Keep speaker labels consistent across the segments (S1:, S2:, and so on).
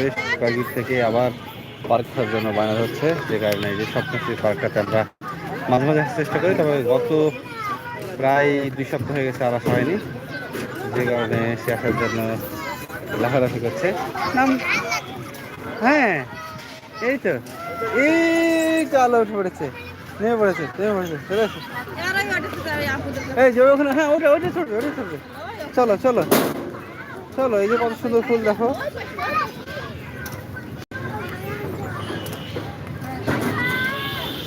S1: বেশ কয়েকদিন থেকে আবার পার্ক করার জন্য বানানো হচ্ছে, যে কারণে এই যে স্বপ্নশ্রী পার্কটাতে আমরা মাঝে মাঝে আসার চেষ্টা করি, তবে গত প্রায় দুই সপ্তাহ হয়ে গেছে আর আসা হয়নি, যে কারণে সে আসার জন্য লাফালাফি করছে। নাম? হ্যাঁ এই তো এই তো আলো উঠে পড়েছে, নেমে পড়েছে নেমে পড়েছে, চলে আসো। এই যে ওখানে হ্যাঁ ওটা ওটা ছড়বে ওটা ছড়বে চলো চলো চলো, এই যে কত সুন্দর ফুল দেখো।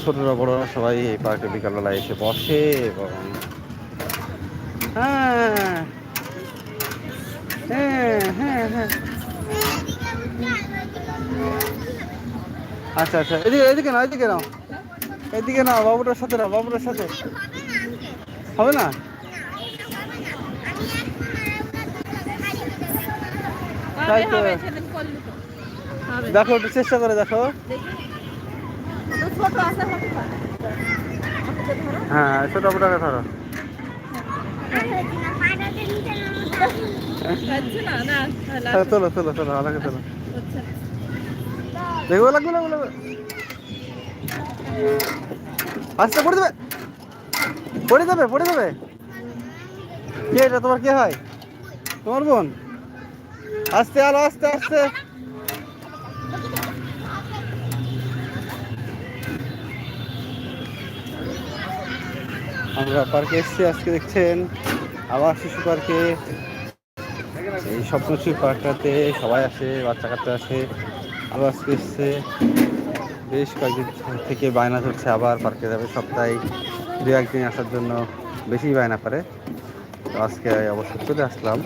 S1: ছোটরা বড়রা সবাই এই পার্কে বিকালবেলা এসে বসে এবং হ্যাঁ হ্যাঁ হ্যাঁ। হ্যাঁ আচ্ছা আচ্ছা। এদিকে এদিকে নাও এদিকে নাও। এদিকে নাও বাবুটার সাথে নাও বাবুটার সাথে। হবে না? তাই তো। দেখো একটু চেষ্টা করে দেখো। হ্যাঁ ধরো। হ্যাঁ, তোলো তোলো আলাকে তোলো দেখব আস্তে পড়ে যাবে। পড়ে যাবে পড়ে যাবে। কে এটা তোমার কে হয়? তোমার বোন? আস্তে আলো আস্তে আস্তে। আমরা পার্কে এসেছি, আজকে দেখছেন আবার শিশু পার্কে। এই স্বপ্নশ্রী পার্কটাতে সবাই আসে বাচ্চা কাচ্চা আসে। আবার আজকে এসছে। বেশ কয়েকদিন থেকে বায়না ধরছে আবার পার্কে যাবে সপ্তাহে। দু একদিন আসার জন্য বেশি বায়না করে। তো আজকে অবশ্য চলে আসলাম।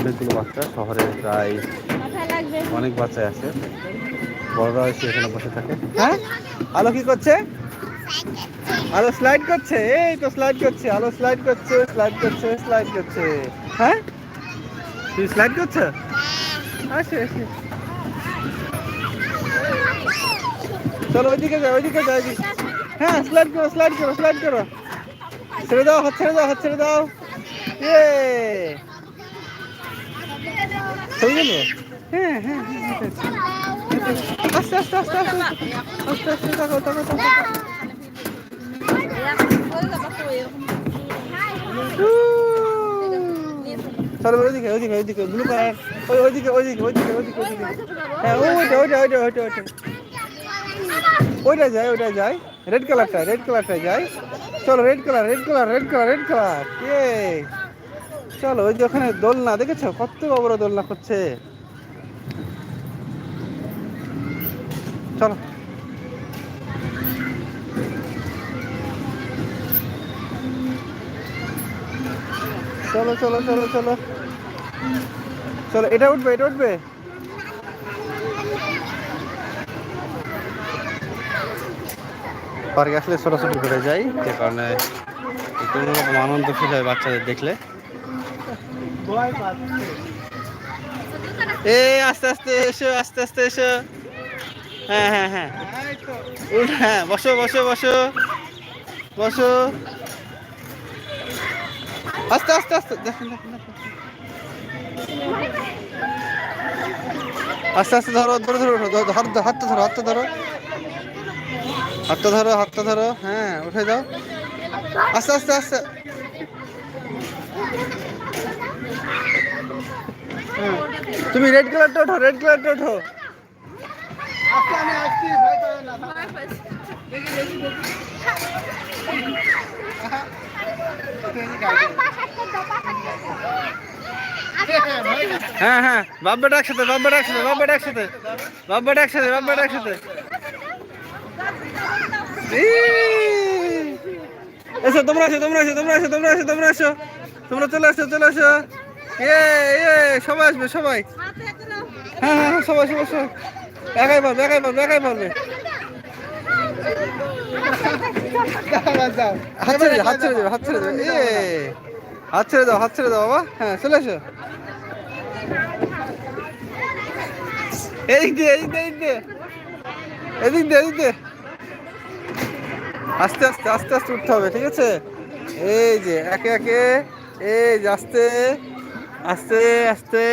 S1: অনেকগুলো বাচ্চা শহরে প্রায় অনেক বাচ্চাই আছে। বড়রা এসে এখানে বসে থাকে। হ্যাঁ? আলো কি করছে? আলো স্লাইড করছে এই তো স্লাইড করছে আলো স্লাইড করছে স্লাইড করছে স্লাইড করছে হ্যাঁ তুই স্লাইড করছ আসে আসে চলো ওইদিকে যাও ওইদিকে যাও হ্যাঁ স্লাইড করো স্লাইড করো স্লাইড করো ছেড়ে দাও হাত ছেড়ে দাও হাত ছেড়ে দাও ইয়ে ছবি গেল হ্যাঁ হ্যাঁ হ্যাঁ হ্যাঁ, হ্যাঁ। আস্তে আস্তে আস্তে আস্তে আস্তে আস্তে তাকাও তাকাও তাকাও চলো ওইদিকে ওইদিকে ওইদিকে ব্লু কালার। ওই ওইদিকে ওইদিকে ওইদিকে ওইদিকে ওইদিকে হ্যাঁ ওইটা ওইটা ওইটা ওইটা ওইটা। ওইটা যায় ওইটা যায়। রেড কালারটা রেড কালারটা যায়। চলো red colour red colour red colour red colour কে চলো, ওই যে ওখানে দোলনা, দেখেছ? কত বড় দোলনা করছে। চলো। চলো চলো চলো চলো। চলো, এটা উঠবে এটা উঠবে। পার্কে আসলে ছোটাছুটি করে যাই, যে কারণে অন্যরকম আনন্দ ফিল হয় বাচ্চাদের দেখলে। এ, আস্তে আস্তে, এসো, আস্তে আস্তে, এসো। হ্যাঁ হ্যাঁ হ্যাঁ। হ্যাঁ বসো বসো বসো। বসো। আস্তে আস্তে আস্তে দেখেন। আস্তে আস্তে ধরো ধরো ধরো ধরো, ধরো, হাত হাতটা ধরো হাতটা ধরো। হাতটা ধরো হাতটা ধরো হ্যাঁ উঠে দাও আস্তে আস্তে আস্তে। হ্যাঁ। তুমি রেড কালারটা ওঠো রেড কালারটা ওঠো। হ্যাঁ হ্যাঁ বাব্বাটা একসাথে বাব্বাটা একসাথে বাব্বাটা একসাথে বাব্বাটা একসাথে বাব্বাটা একসাথে। এই! এসো তোমরা আসো তোমরা আসো তোমরা আসো তোমরা আসো তোমরা আসো তোমরা চলে আসো চলে আসো। এ এ সবাই আসবে সবাই। হ্যাঁ হ্যাঁ হ্যাঁ, সবাই সবাই সবাই। একাই পারবে একাই পারবে একাই পারবে। হাত ছেড়ে দাও হাত ছেড়ে দাও হাত ছেড়ে দাও এ হাত ছেড়ে দাও হাত ছেড়ে দাও বাবা। হ্যাঁ চলে আসো এদিক দিয়ে এদিক দিয়ে এদিক দিয়ে। এদিক দিয়ে এদিক দিয়ে। আস্তে আস্তে আস্তে আস্তে উঠতে হবে ঠিক আছে? এই যে একে একে। এই যে আস্তে আস্তে আস্তে।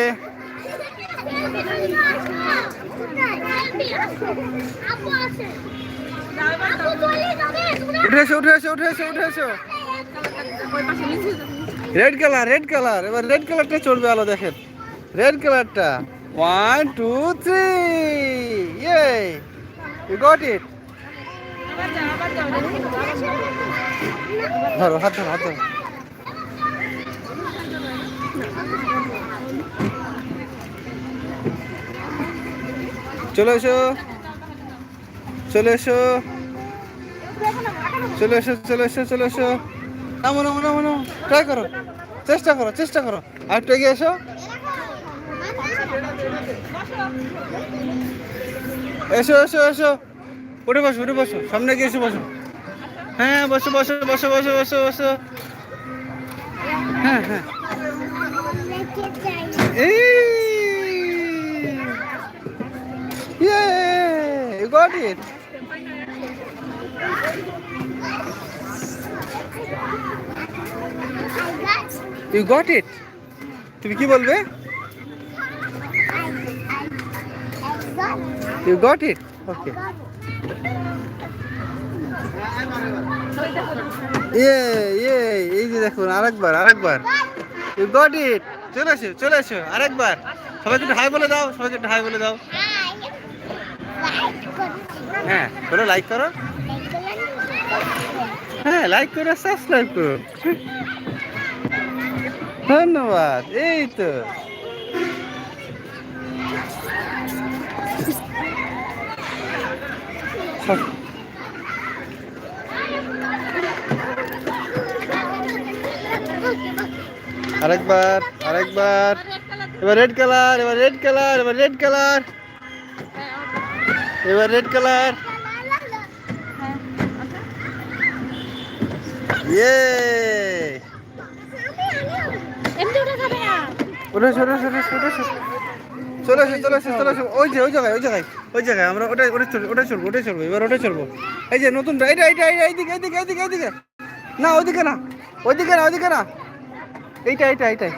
S1: উঠে উঠে এসো উঠে এসো রেড কালার রেড কালার এবার রেড কালারটা চলবে আলো, দেখেন। রেড কালারটা ওয়ান টু থ্রি ইয়ে ইউ গট ইট ধরো, হাত ধরো হাত ধরো। চলে এসো। চলে এসো। চলে এসো চলে এসো চলে এসো। নামো নামো নামো নামো। ট্রাই করো। চেষ্টা করো চেষ্টা করো। আর একটু এগিয়ে এসো। এসো এসো এসো। উঠে বসো উঠে বসো। সামনে গিয়ে এসে বসো। হ্যাঁ বসো বসো বসো বসো বসো বসো। হ্যাঁ হ্যাঁ। এই Yay! You got it! You got it! তুমি কি বলবে? ইউ গট ইট ওকে ইয়ে ইয়ে এই যে দেখুন আরেকবার আরেকবার। ইউ গট ইট চলে এসো চলে এসো আরেকবার। সবাইকে হাই বলে দাও সবাইকে হাই বলে দাও। হ্যাঁ বলো লাইক করো। হ্যাঁ লাইক করো সাবস্ক্রাইব করো। ধন্যবাদ, এই তো। আরেকবার আরেকবার। এবার রেড কালার এবার রেড কালার এবার রেড কালার এবার রেড কালার ইয়ে। চলে চলে চলে এসো ওই যে ওই জায়গায় ওই জায়গায় ওই জায়গায় আমরা ওটা ওটা চলবো ওটা চলবো ওটা চলবো এবার ওটা চলবো এই যে নতুন এইটা এইটা এইটা এইদিকে এইদিকে এইদিকে এইদিকে না ওইদিকে না ওইদিকে না ওইদিকে না এইটা এইটা এইটাই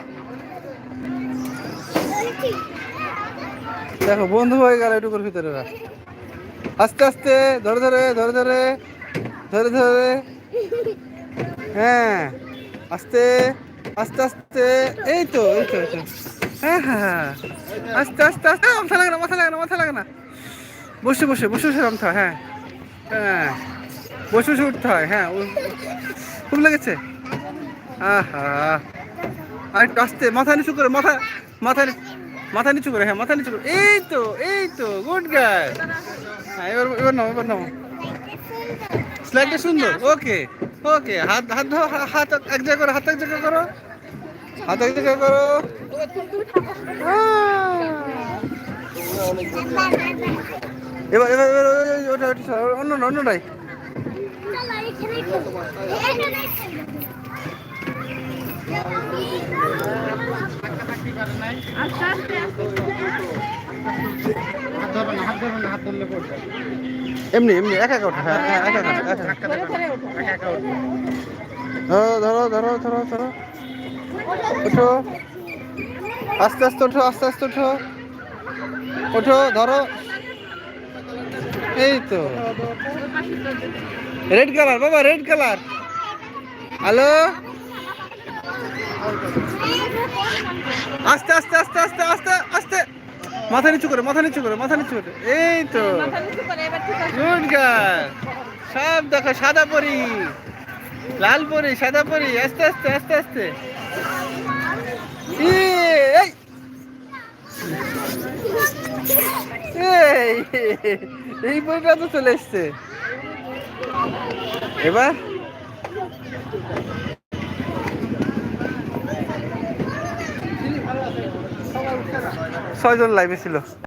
S1: দেখো বন্ধু হয়ে গেল এটুকুর ভিতরে। আস্তে আস্তে ধরে ধরে ধরে ধরে ধরে ধরে হ্যাঁ আস্তে আস্তে আস্তে এই তো এই তো তো। হ্যাঁ হ্যাঁ হ্যাঁ আস্তে আস্তে আস্তে আহ, মাথা লাগে না মাথা লাগে না মাথা লাগে না। বসে বসে বসে বসে নামতে হয় হ্যাঁ। হ্যাঁ বসে বসে উঠতে হয় হ্যাঁ খুব লেগেছে। আহা আর একটু আস্তে মাথা নিচু করে মাথা মাথা মাথা নিচু করে হ্যাঁ মাথা নিচু করে। এই তো এই তো গুড গাই হ্যাঁ এবার এবার নাও এবার নাও স্লাইডটা সুন্দর ওকে। ওকে, হাত হাত হা- হাত এক জায়গায় করো, হাত এক জায়গায় করো। হাত এক জায়গায় করো। এবার এবার এবার ওটা ওটা অন্য অন্যটাই
S2: আস্তে আস্তে।
S1: এমনি এমনি একা একা ওঠা হ্যাঁ একা একা একা একা।
S2: ধরে ধরে
S1: ধরো ধরো। ধরো ওঠো। আস্তে আস্তে ওঠো আস্তে আস্তে ওঠো। ওঠো ধরো। এই তো। রেড কালার বাবা রেড কালার হ্যালো আস্তে আস্তে আস্তে আস্তে। মাথা নিচু করে মাথা নিচু করে মাথা নিচু করে। এই তো। গুড গার্ল সব দেখো সাদা পরি। লাল পরি সাদা পরি আস্তে আস্তে আস্তে আস্তে। এই পরিটা তো চলে এসছে। এবার? ছয়জন লাইভে ছিল।